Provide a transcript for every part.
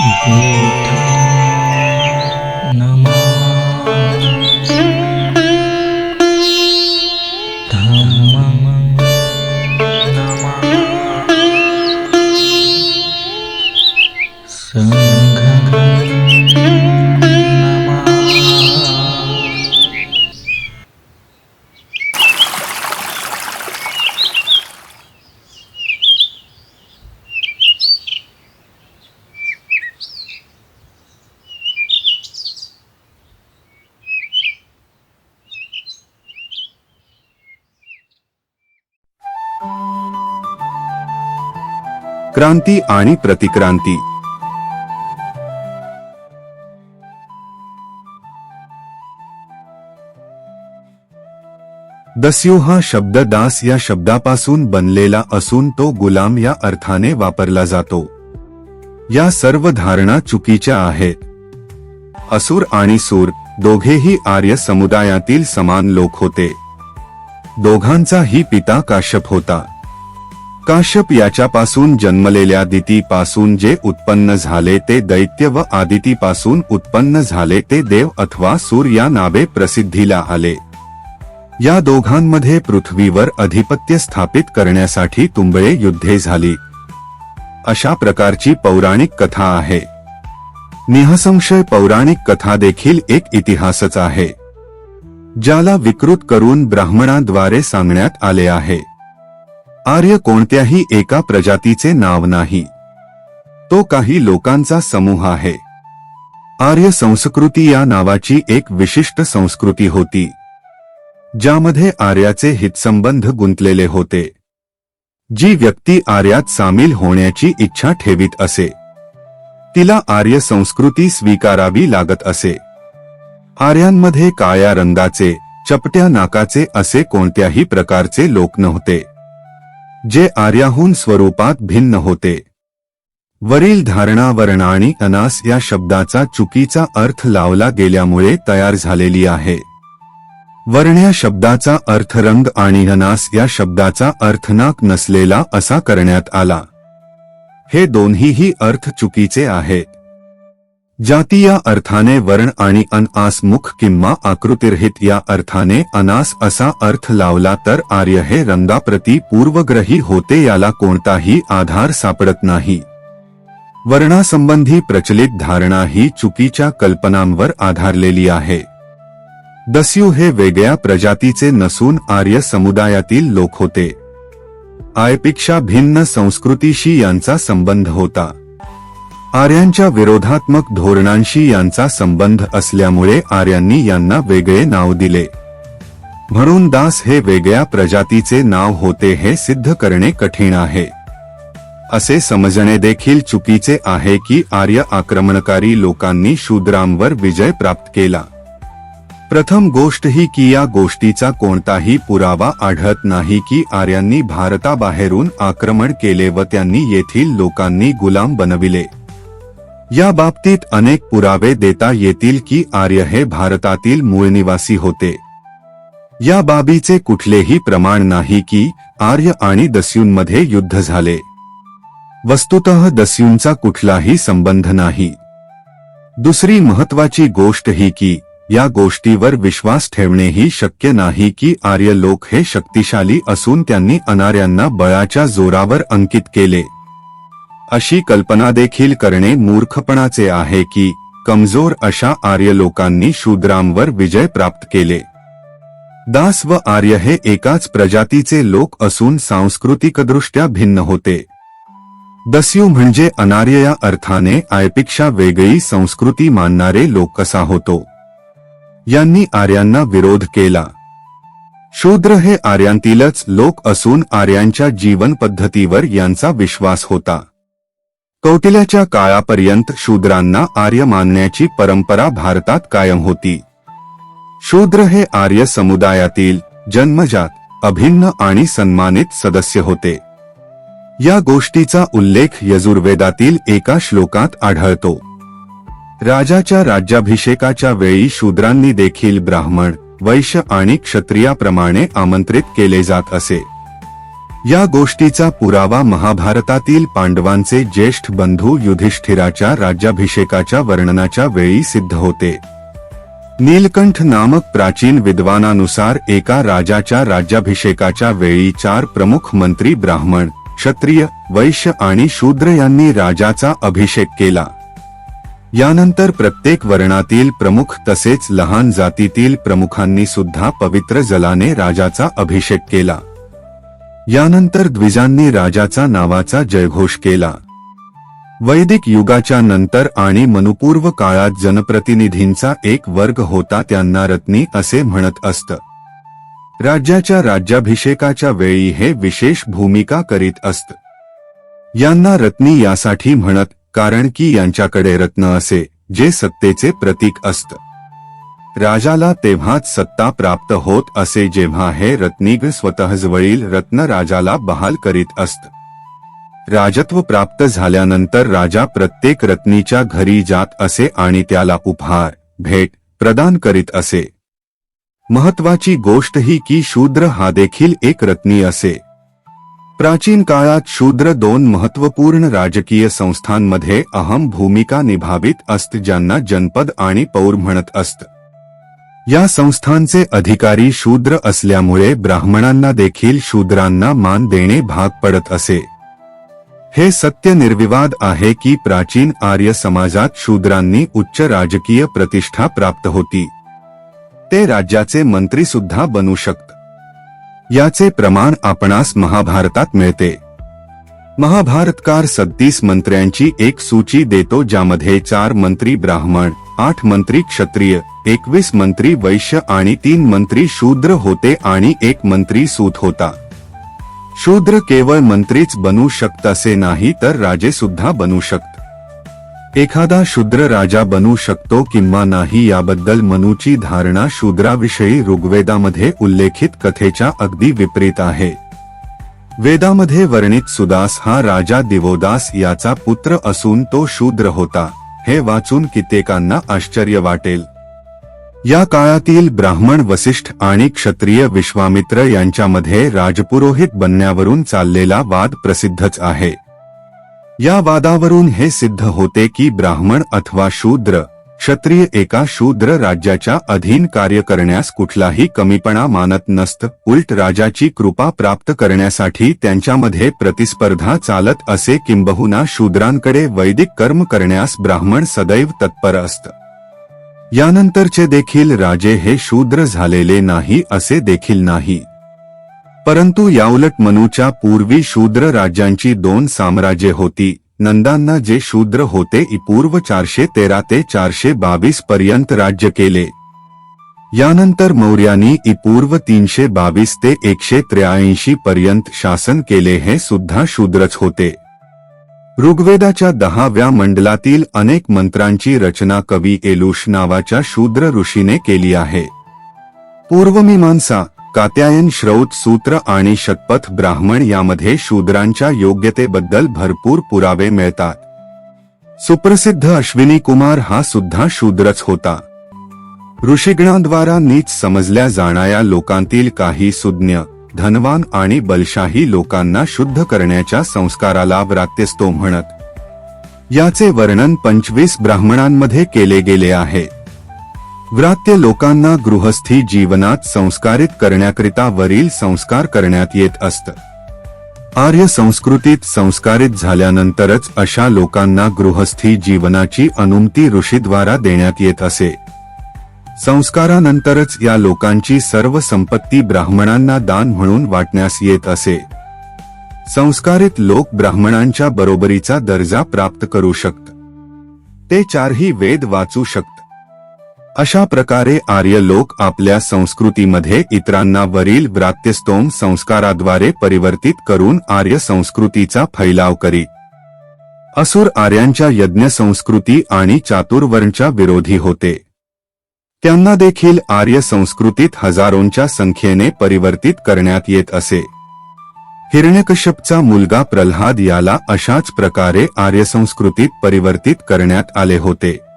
嗯。क्रांती आणि प्रतिक्रांती. दस्यू हा शब्द दास या शब्दापासून बनलेला असून तो गुलाम या अर्थाने वापरला जातो. या सर्व धारणा चुकीच्या आहेत. असुर आणि सूर दोघेही आर्य समुदायातील समान लोक होते. दोघांचाही पिता काश्यप होता. काश्यप याच्यापासून जन्मलेल्या दितीपासून जे उत्पन्न झाले ते दैत्य व आदितीपासून उत्पन्न झाले ते देव अथवा सूर या नावे प्रसिद्धीला आले. या दोघांमध्ये पृथ्वीवर अधिपत्य स्थापित करण्यासाठी तुंबळे युद्धे झाली. अशा प्रकारची पौराणिक कथा आहे. निहसंशय पौराणिक कथा देखील एक इतिहासच आहे. ज्याला विकृत करून ब्राह्मणाद्वारे सांगण्यात आले आहे. आर्य कोणत्याही एका प्रजातीचे नाव नाही. तो काही लोकांचा समूह आहे. आर्य संस्कृती या नावाची एक विशिष्ट संस्कृती होती. ज्यामध्ये आर्याचे हितसंबंध गुंतलेले होते. जी व्यक्ती आर्यात सामील होण्याची इच्छा ठेवीत असे. तिला आर्य संस्कृती स्वीकारावी लागत असे. आर्यांमध्ये काळ्या रंगाचे चपट्या नाकाचे असे कोणत्याही प्रकारचे लोक नव्हते. जे आर्याहून स्वरूपात भिन्न होते. वरील धारणा वर्ण आणि अनास या शब्दाचा चुकीचा अर्थ लावला गेल्यामुळे तयार झालेली आहे. वर्ण्या शब्दाचा अर्थ रंग आणि अनास या शब्दाचा अर्थ नाक नसलेला असा करण्यात आला. हे दोन्हीही अर्थ चुकीचे आहेत. जाती या अर्थाने वर्ण आणि अनआस मुख किंवा आकृतिरहित या अर्थाने अनास असा अर्थ लावला तर आर्य हे रंगाप्रती पूर्वग्रही होते याला कोणताही आधार सापडत नाही. वर्णासंबंधी प्रचलित धारणा ही चुकीच्या कल्पनांवर आधारलेली आहे. दस्यू हे वेगळ्या प्रजातीचे नसून आर्य समुदायातील लोक होते. आयपेक्षा भिन्न संस्कृतीशी यांचा संबंध होता. आर्यांच्या विरोधात्मक धोरणांशी यांचा संबंध असल्यामुळे आर्यांनी यांना वेगळे नाव दिले. म्हणून दास हे वेगळ्या प्रजातीचे नाव होते हे सिद्ध करणे कठीण आहे. असे समजणे देखील चुकीचे आहे की आर्य आक्रमणकारी लोकांनी शूद्रांवर विजय प्राप्त केला. प्रथम गोष्ट ही की या गोष्टीचा कोणताही पुरावा आढळत नाही की आर्यांनी भारताबाहेरून आक्रमण केले व त्यांनी येथील लोकांनी गुलाम बनविले. या बाबतीत अनेक पुरावे देता येतील की आर्य हे भारतातील मूळ निवासी होते. या बाबीचे कुठलेही प्रमाण नाही की आर्य आणि दस्यूंमध्ये युद्ध झाले. वस्तुतः दस्यूंचा कुठलाही संबंध नाही. दुसरी महत्वाची गोष्ट ही की या गोष्टीवर विश्वास ठेवणेही शक्य नाही की आर्य लोक हे शक्तिशाली असून त्यांनी अनार्यांना बळाच्या जोरावर अंकित केले. अशी कल्पना देखील करणे मूर्खपणाचे आहे की कमजोर अशा आर्य लोकांनी शूद्रांवर विजय प्राप्त केले. दास व आर्य हे एकाच प्रजातीचे लोक असून सांस्कृतिकदृष्ट्या भिन्न होते. दस्यू म्हणजे अनार्य या अर्थाने आयपेक्षा वेगळी संस्कृती मानणारे लोक कसा होतो? यांनी आर्यांना विरोध केला. शूद्र हे आर्यांतीलच लोक असून आर्यांच्या जीवन पद्धतीवर यांचा विश्वास होता. कौटिल्याच्या काळापर्यंत शूद्रांना आर्य मानण्याची परंपरा भारतात कायम होती. शूद्र हे आर्य समुदायातील जन्मजात अभिन्न आणि सन्मानित सदस्य होते. या गोष्टीचा उल्लेख यजुर्वेदातील एका श्लोकात आढळतो. राजाच्या राज्याभिषेकाच्या वेळी शूद्रांनी देखील ब्राह्मण वैश्य आणि क्षत्रियाप्रमाणे आमंत्रित केले जात असे. या गोष्टीचा पुरावा महाभारतातील पांडवांचे ज्येष्ठ बंधू युधिष्ठिराच्या राज्याभिषेकाच्या वर्णनाच्या वेळी सिद्ध होते. नीलकंठ नामक प्राचीन विद्वानानुसार एका राजाच्या राज्याभिषेकाच्या वेळी चार प्रमुख मंत्री ब्राह्मण क्षत्रिय वैश्य आणि शूद्र यांनी राजाचा अभिषेक केला. यानंतर प्रत्येक वर्णातील प्रमुख तसेच लहान जातीतील प्रमुखांनी सुद्धा पवित्र जलाने राजाचा अभिषेक केला. यानंतर द्विजांनी राजाचा नावाचा जयघोष केला. वैदिक युगाच्या नंतर आणि मनुपूर्व काळात जनप्रतिनिधींचा एक वर्ग होता त्यांना रत्नी असे म्हणत असत. राज्याच्या राज्याभिषेकाच्या वेळी हे विशेष भूमिका करीत असत. यांना रत्नी यासाठी म्हणत कारण की यांच्याकडे रत्न असे जे सत्तेचे प्रतीक असतं. राजाला तेव्हाच सत्ता प्राप्त होत असे जेव्हा हे रत्निग स्वतःजवळील रत्न राजाला बहाल करीत असत. राजत्व प्राप्त झाल्यानंतर राजा प्रत्येक रत्नीच्या घरी जात असे आणि त्याला उपहार भेट प्रदान करीत असे. महत्वाची गोष्ट ही की शूद्र हा देखील एक रत्नी असे. प्राचीन काळात शूद्र दोन महत्त्वपूर्ण राजकीय संस्थांमध्ये अहम भूमिका निभावित असत ज्यांना जनपद आणि पौर म्हणत असत. या संस्थांचे अधिकारी शूद्र असल्यामुळे ब्राह्मणांना देखील शूद्रांना मान देणे भाग पडत असे. हे सत्य निर्विवाद आहे की प्राचीन आर्य समाजात शूद्रांनी उच्च राजकीय प्रतिष्ठा प्राप्त होती. ते राज्याचे मंत्री सुद्धा बनू शकत. याचे प्रमाण आपणास महाभारतात मिळते. महाभारतकार सत्तीस मंत्र्यांची एक सूची देतो ज्यामध्ये चार मंत्री ब्राह्मण आठ मंत्री क्षत्रिय एकवीस मंत्री वैश्य आणि तीन मंत्री शूद्र होते आणि एक मंत्री सूत होता. शूद्र केवळ मंत्रीच बनू शकत असे नाही तर राजे सुद्धा बनू शकत. एखादा शूद्र राजा बनू शकतो किंवा नाही याबद्दल मनूची धारणा शूद्राविषयी ऋग्वेदामध्ये उल्लेखित कथेच्या अगदी विपरीत आहे. वेदामध्ये वर्णित सुदास हा राजा दिवोदास याचा पुत्र असून तो शूद्र होता. हे वाचून कित्येकांना आश्चर्य वाटेल. या काळातील ब्राह्मण वसिष्ठ आणि क्षत्रिय विश्वामित्र यांच्यामध्ये राजपुरोहित बनण्यावरून चाललेला वाद प्रसिद्धच आहे. या वादावरून हे सिद्ध होते की ब्राह्मण अथवा शूद्र क्षत्रिय एका शूद्र राज्याच्या अधीन कार्य करण्यास कुठलाही कमीपणा मानत नसत उलट राजाची कृपा प्राप्त करण्यासाठी त्यांच्यामध्ये प्रतिस्पर्धा चालत असे किंबहुना शूद्रांकडे वैदिक कर्म करण्यास ब्राह्मण सदैव तत्पर असत. यानंतरचे देखील राजे हे शूद्र झालेले नाही असे देखील नाही. परंतु याउलट मनूच्या पूर्वी शूद्र राज्यांची दोन साम्राज्ये होती नंदांना जे शूद्र होते इ पूर्व चारशे तेरा ते चारशे बावीस पर्यंत राज्य केले. यानंतर मौर्यांनी इपूर्व पूर्व तीनशे बावीस ते एकशे त्र्याऐंशी पर्यंत शासन केले हे सुद्धा शूद्रच होते. ऋग्वेदाच्या दहाव्या मंडलातील अनेक मंत्रांची रचना कवी एलुष नावाच्या शूद्र ऋषीने केली आहे. पूर्वमीमांसा कात्यायन श्रौत सूत्र आणि शतपथ ब्राह्मण यामध्ये शूद्रांच्या योग्यतेबद्दल भरपूर पुरावे मिळतात. सुप्रसिद्ध अश्विनी कुमार हा सुद्धा शूद्रच होता. ऋषिगणांद्वारा नीच समजल्या जाणाऱ्या लोकांतील काही सुज्ञ धनवान आणि बलशाही लोकांना शुद्ध करण्याच्या संस्काराला व्रात्यस्तो म्हणत. याचे वर्णन पंचवीस ब्राह्मणांमध्ये केले गेले आहे. व्रात्य लोकांना गृहस्थी जीवनात संस्कारित करण्याकरिता वरील संस्कार करण्यात येत असत. आर्य संस्कृतीत संस्कारित झाल्यानंतरच अशा लोकांना गृहस्थी जीवनाची अनुमती ऋषीद्वारा देण्यात येत असे. संस्कारानंतरच या लोकांची सर्व संपत्ती ब्राह्मणांना दान म्हणून वाटण्यास येत असे. संस्कारित लोक ब्राह्मणांच्या बरोबरीचा दर्जा प्राप्त करू शकत. ते चारही वेद वाचू शकत. अशा प्रकारे आर्य लोक आपल्या संस्कृतीमध्ये इतरांना वरील व्रात्यस्तोम संस्काराद्वारे परिवर्तित करून आर्य संस्कृतीचा फैलाव करीत असुर आर्यांच्या यज्ञ संस्कृती आणि चातुर्वर्णच्या विरोधी होते. त्यांना देखील आर्य संस्कृतीत हजारोंच्या संख्येने परिवर्तित करण्यात येत असे. हिरण्यकश्यपचा मुलगा प्रल्हाद याला अशाच प्रकारे आर्य संस्कृतीत परिवर्तित करण्यात आले होते.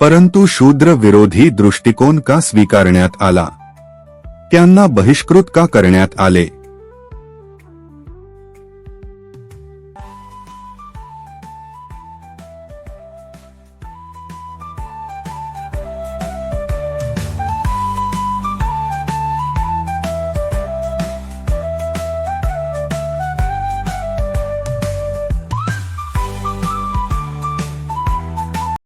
परंतु शूद्र विरोधी दृष्टिकोन का स्वीकारण्यात आला? त्यांना बहिष्कृत का करण्यात आले?